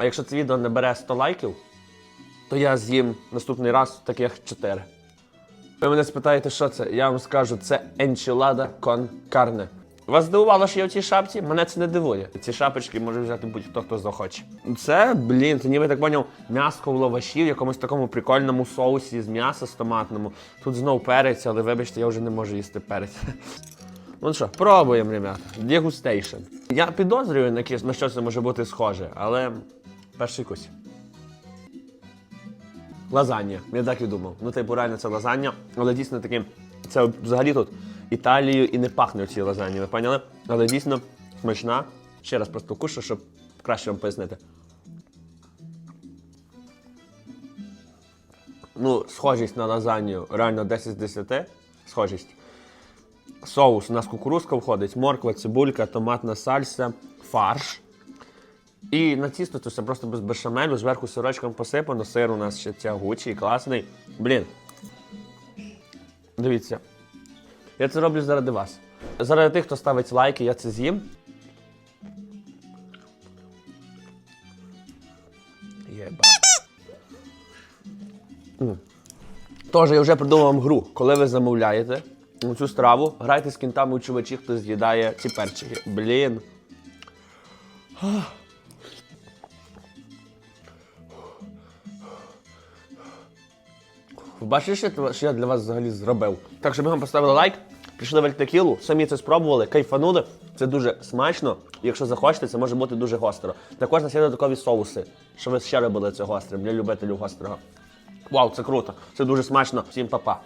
А якщо це відео набере 100 лайків, то я з'їм наступний раз таких 4. Ви мене спитаєте, що це? Я вам скажу, це енчилада кон карне. Вас здивувало, що я в цій шапці? Мене це не дивує. Ці шапочки може взяти будь-хто, хто захоче. Це, блін, це ніби так поняв, м'яско в лаваші в якомусь такому прикольному соусі з м'яса з томатному. Тут знов перець, але вибачте, я вже не можу їсти перець. Ну що, пробуємо, ребята. Дегустейшн. Я підозрюю, на що це може бути схоже, але перший кусь. Лазанья. Я так і думав. Ну, типу, реально це лазанья, але дійсно таки, це взагалі тут Італією і не пахне ці лазаньї, ви поняли? Але дійсно смачна. Ще раз просто кушу, щоб краще вам пояснити. Ну, схожість на лазанью реально 10 з 10. Схожість. Соус у нас кукурузка входить, морква, цибулька, томатна сальса, фарш. І на тісто це просто без бешамелю, зверху сирочком посипано, сир у нас ще тягучий, класний. Блін. Дивіться. Я це роблю заради вас. Заради тих, хто ставить лайки, я це з'їм. Єба. Тож я вже придумав вам гру. Коли ви замовляєте цю страву, грайте з кінтами у чувачі, хто з'їдає ці перчики. Блін. Бачите, що я- для вас взагалі зробив? Так що ми вам поставили лайк, пішли в альтекілу, самі це спробували, кайфанули. Це дуже смачно. Якщо захочете, це може бути дуже гостро. Також нас є додаткові соуси, що ви ще робили це гострим для любителів гострого. Вау, це круто! Це дуже смачно. Всім па-па.